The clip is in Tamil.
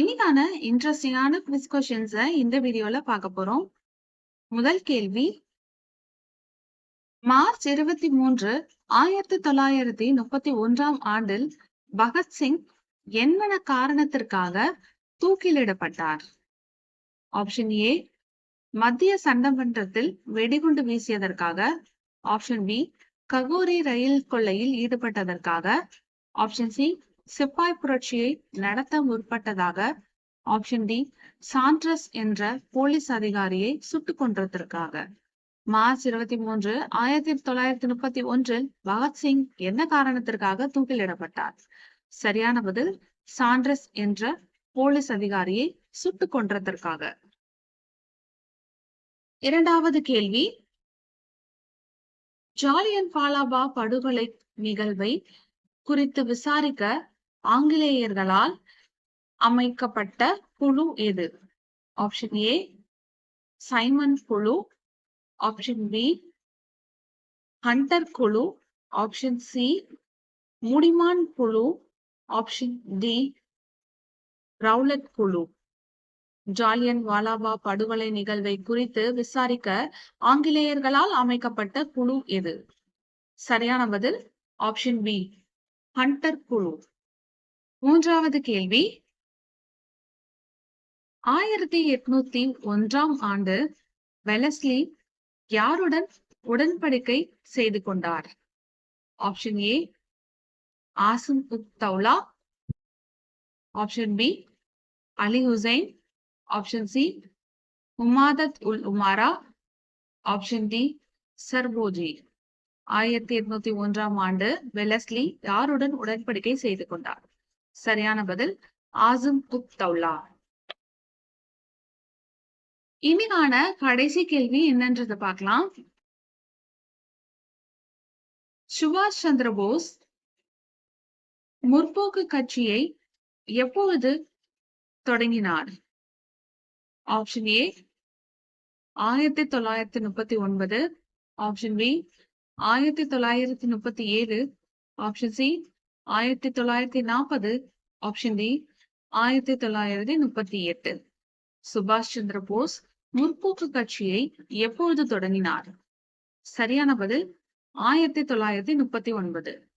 இன்னைக்கான இன்ட்ரெஸ்டிங்கான குவிஸ் கொஷின்ஸ இந்த வீடியோல பார்க்க போறோம். முதல் கேள்வி மார்ச் இருபத்தி மூன்று ஆயிரத்தி தொள்ளாயிரத்தி முப்பத்தி ஒன்றாம் ஆண்டில் பகத்சிங் என்னென்ன காரணத்திற்காக தூக்கிலிடப்பட்டார்? ஆப்ஷன் ஏ மத்திய சட்டமன்றத்தில் வெடிகுண்டு வீசியதற்காக. ஆப்ஷன் பி ககோரி ரயில் கொள்ளையில் ஈடுபட்டதற்காக. ஆப்ஷன் சி சிப்பாய் புரட்சியை நடத்த முற்பட்டதாக ஆப்ஷன் டி சாண்ட்ரஸ் என்ற போலீஸ் அதிகாரியை சுட்டுக் கொன்றதற்காக. மார்ச் இருபத்தி மூன்று ஆயிரத்தி தொள்ளாயிரத்தி முப்பத்தி ஒன்றில் பகத்சிங் என்ன காரணத்திற்காக தூக்கிலிடப்பட்டார்? சரியான பதில் சாண்ட்ரஸ் என்ற போலீஸ் அதிகாரியை சுட்டுக் கொன்றதற்காக. இரண்டாவது கேள்வி ஜாலியன் பாலாபா படுகொலை நிகழ்வை குறித்து விசாரிக்க ஆங்கிலேயர்களால் அமைக்கப்பட்ட குழு எது? ஆப்ஷன் ஏ சைமன் குழு. ஆப்ஷன் பி ஹண்டர் குழு. ஆப்ஷன் சி முடிமான் குழு. ஆப்ஷன் டி ரவுலட் குழு. ஜாலியன் வாலாபா படுகொலை நிகழ்வை குறித்து விசாரிக்க ஆங்கிலேயர்களால் அமைக்கப்பட்ட குழு எது? சரியான பதில் ஆப்ஷன் பி ஹண்டர் குழு. மூன்றாவது கேள்வி. ஆயிரத்தி எட்நூத்தி ஒன்றாம் ஆண்டு வெலஸ்லி யாருடன் உடன்படிக்கை செய்து கொண்டார்? Option A Asim ud Daula. Option B Ali Hussain. Option C Umdat ul Umara. Option D Serfoji. ஆயிரத்தி எட்நூத்தி ஒன்றாம் ஆண்டு வெலஸ்லி யாருடன் உடன்படிக்கை செய்து கொண்டார்? சரியான பதில் ஆசும் உத் தௌலா. இன்னைக்கான கடைசி கேள்வி என்னன்றதை பார்க்கலாம். சுபாஷ் சந்திர போஸ் முற்போக்கு கட்சியை எப்பொழுது தொடங்கினார்? ஆப்ஷன் ஏ ஆயிரத்தி தொள்ளாயிரத்தி முப்பத்தி ஒன்பது. ஆப்ஷன் பி ஆயிரத்தி தொள்ளாயிரத்தி முப்பத்தி ஏழு. ஆப்ஷன் சி ஆயிரத்தி தொள்ளாயிரத்தி நாற்பது ஆப்ஷன் டி ஆயிரத்தி தொள்ளாயிரத்தி முப்பத்தி எட்டு. சுபாஷ் சந்திர போஸ் முற்போக்கு கட்சியை எப்பொழுது தொடங்கினார்? சரியான பதில் ஆயிரத்தி தொள்ளாயிரத்தி முப்பத்தி ஒன்பது.